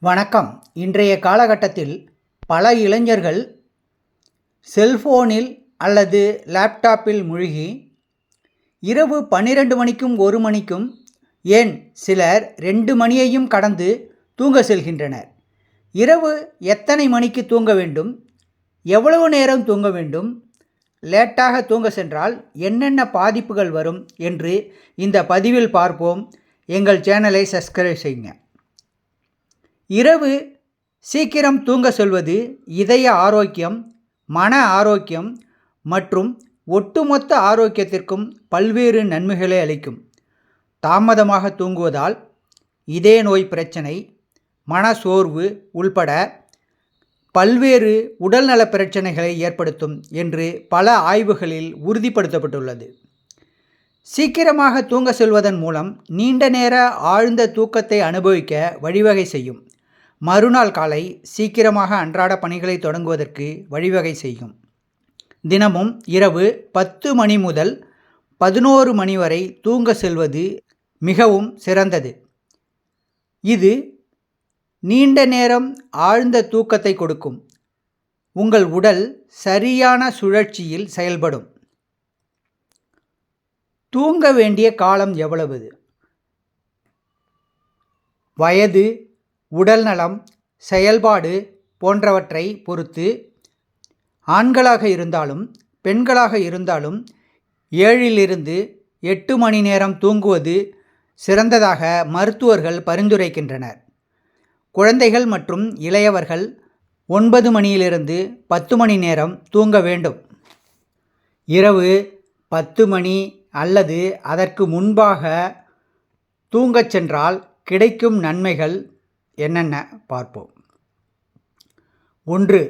வணக்கம். இன்றைய காலகட்டத்தில் பல இளைஞர்கள் செல்ஃபோனில் அல்லது லேப்டாப்பில் மூழ்கி இரவு பன்னிரண்டு மணிக்கும் ஒரு மணிக்கும் ஏன் சிலர் ரெண்டு மணியையும் கடந்து தூங்க செல்கின்றனர். இரவு எத்தனை மணிக்கு தூங்க வேண்டும்? எவ்வளவு நேரம் தூங்க வேண்டும்? லேட்டாக தூங்க சென்றால் என்னென்ன பாதிப்புகள் வரும்? என்று இந்த பதிவில் பார்ப்போம். எங்கள் சேனலை சப்ஸ்கிரைப் செய்யுங்க. இரவு சீக்கிரம் தூங்க சொல்வது இதய ஆரோக்கியம் மன ஆரோக்கியம் மற்றும் ஒட்டுமொத்த ஆரோக்கியத்திற்கும் பல்வேறு நன்மைகளை அளிக்கும். தாமதமாக தூங்குவதால் இதய நோய் பிரச்சனை மன சோர்வு உள்பட பல்வேறு உடல்நல பிரச்சனைகளை ஏற்படுத்தும் என்று பல ஆய்வுகளில் உறுதிப்படுத்தப்பட்டுள்ளது. சீக்கிரமாக தூங்க செல்வதன் மூலம் நீண்ட நேர ஆழ்ந்த தூக்கத்தை அனுபவிக்க வழிவகை செய்யும். மறுநாள் காலை சீக்கிரமாக அன்றாட பணிகளை தொடங்குவதற்கு வழிவகை செய்யும். தினமும் இரவு பத்து மணி முதல் பதினோரு மணி வரை தூங்க செல்வது மிகவும் சிறந்தது. இது நீண்ட நேரம் ஆழ்ந்த தூக்கத்தை கொடுக்கும். உங்கள் உடல் சரியான சுழற்சியில் செயல்படும். தூங்க வேண்டிய காலம் எவ்வளவு? வயது உடல்நலம் செயல்பாடு போன்றவற்றை பொறுத்து ஆண்களாக இருந்தாலும் பெண்களாக இருந்தாலும் ஏழிலிருந்து எட்டு மணி நேரம் தூங்குவது சிறந்ததாக மருத்துவர்கள் பரிந்துரைக்கின்றனர். குழந்தைகள் மற்றும் இளையவர்கள் ஒன்பது மணியிலிருந்து பத்து மணி நேரம் தூங்க வேண்டும். இரவு பத்து மணி அல்லது அதற்கு முன்பாக தூங்கச் சென்றால் கிடைக்கும் நன்மைகள் என்னென்ன பார்ப்போம். ஒன்று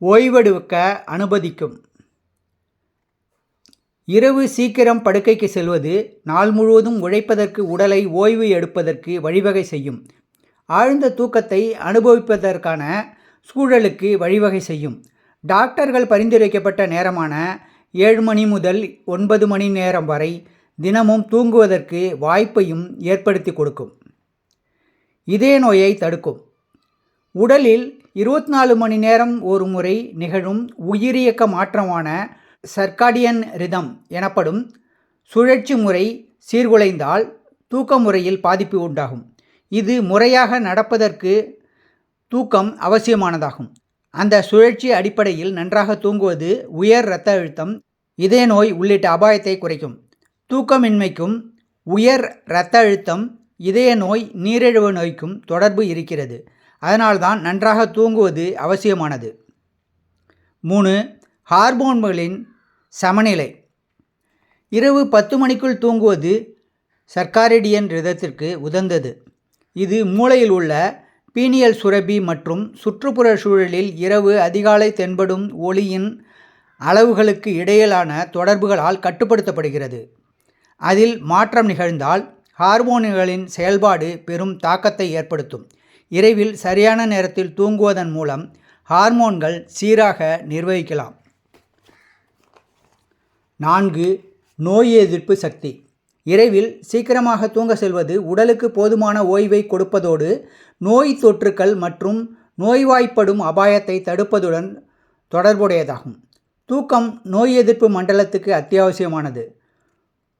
ஓய்வெடுக்க அனுமதிக்கும். இரவு சீக்கிரம் படுக்கைக்கு செல்வது நாள் முழுவதும் உழைப்பதற்கு உடலை ஓய்வு எடுப்பதற்கு வழிவகை செய்யும். ஆழ்ந்த தூக்கத்தை அனுபவிப்பதற்கான சூழலுக்கு வழிவகை செய்யும். டாக்டர்கள் பரிந்துரைக்கப்பட்ட நேரமான ஏழு மணி முதல் ஒன்பது மணி நேரம் வரை தினமும் தூங்குவதற்கு வாய்ப்பையும் ஏற்படுத்தி கொடுக்கும். இதய நோயை தடுக்கும். உடலில் இருபத்தி நாலு மணி நேரம் ஒரு முறை நிகழும் உயிரியக்க மாற்றமான சர்க்காடியன் ரிதம் எனப்படும் சுழற்சி முறை சீர்குலைந்தால் தூக்க முறையில் பாதிப்பு உண்டாகும். இது முறையாக நடப்பதற்கு தூக்கம் அவசியமானதாகும். அந்த சுழற்சி அடிப்படையில் நன்றாக தூங்குவது உயர் இரத்த அழுத்தம் இதய நோய் உள்ளிட்ட அபாயத்தை குறைக்கும். தூக்கமின்மைக்கும் உயர் இரத்த அழுத்தம் இதய நோய் நீரிழிவு நோய்க்கும் தொடர்பு இருக்கிறது. அதனால்தான் நன்றாக தூங்குவது அவசியமானது. மூணு ஹார்மோன்களின் சமநிலை. இரவு பத்து மணிக்குள் தூங்குவது சர்க்காரிடியன் ரிதத்திற்கு உதந்தது இது மூளையில் உள்ள பீனியல் சுரபி மற்றும் சுற்றுப்புற சூழலில் இரவு அதிகாலை தென்படும் ஒளியின் அளவுகளுக்கு இடையிலான தொடர்புகளால் கட்டுப்படுத்தப்படுகிறது. அதில் மாற்றம் நிகழ்ந்தால் ஹார்மோன்களின் செயல்பாடு பெரும் தாக்கத்தை ஏற்படுத்தும். இரவில் சரியான நேரத்தில் தூங்குவதன் மூலம் ஹார்மோன்கள் சீராக நிர்வகிக்கலாம். நான்கு நோய் எதிர்ப்பு சக்தி. இரவில் சீக்கிரமாக தூங்க செல்வது உடலுக்கு போதுமான ஓய்வை கொடுப்பதோடு நோய் தொற்றுக்கள் மற்றும் நோய்வாய்ப்படும் அபாயத்தை தடுப்பதுடன் தொடர்புடையதாகும். தூக்கம் நோய் எதிர்ப்பு மண்டலத்துக்கு அத்தியாவசியமானது.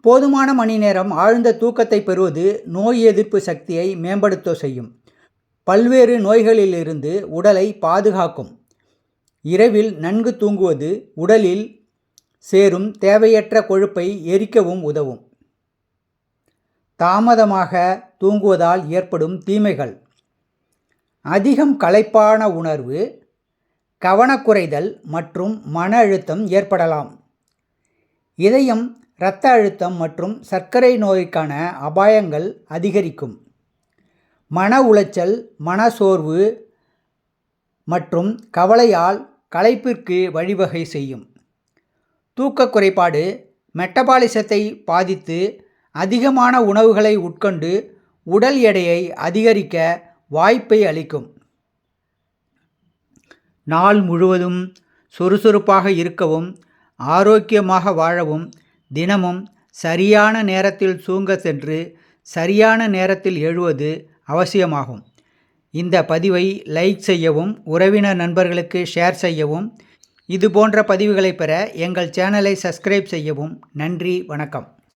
போதுமான மணி நேரம் ஆழ்ந்த தூக்கத்தை பெறுவது நோய் எதிர்ப்பு சக்தியை மேம்படுத்த செய்யும். பல்வேறு நோய்களிலிருந்து உடலை பாதுகாக்கும். இரவில் நன்கு தூங்குவது உடலில் சேரும் தேவையற்ற கொழுப்பை எரிக்கவும் உதவும். தாமதமாக தூங்குவதால் ஏற்படும் தீமைகள். அதிகம் களைப்பான உணர்வு கவனக்குறைதல் மற்றும் மன அழுத்தம் ஏற்படலாம். இதயம் இரத்த அழுத்தம் மற்றும் சர்க்கரை நோய்க்கான அபாயங்கள் அதிகரிக்கும். மன உளைச்சல் மனசோர்வு மற்றும் கவலையால் களைப்பிற்கு வழிவகை செய்யும். தூக்க குறைபாடு மெட்டபாலிசத்தை பாதித்து அதிகமான உணவுகளை உட்கொண்டு உடல் எடையை அதிகரிக்க வாய்ப்பை அளிக்கும். நாள் முழுவதும் சுறுசுறுப்பாக இருக்கவும் ஆரோக்கியமாக வாழவும் தினமும் சரியான நேரத்தில் தூங்க சென்று சரியான நேரத்தில் எழுவது அவசியமாகும். இந்த பதிவை லைக் செய்யவும் உறவினர் நண்பர்களுக்கு ஷேர் செய்யவும் இது போன்ற பதிவுகளை பெற எங்கள் சேனலை சப்ஸ்கிரைப் செய்யவும். நன்றி வணக்கம்.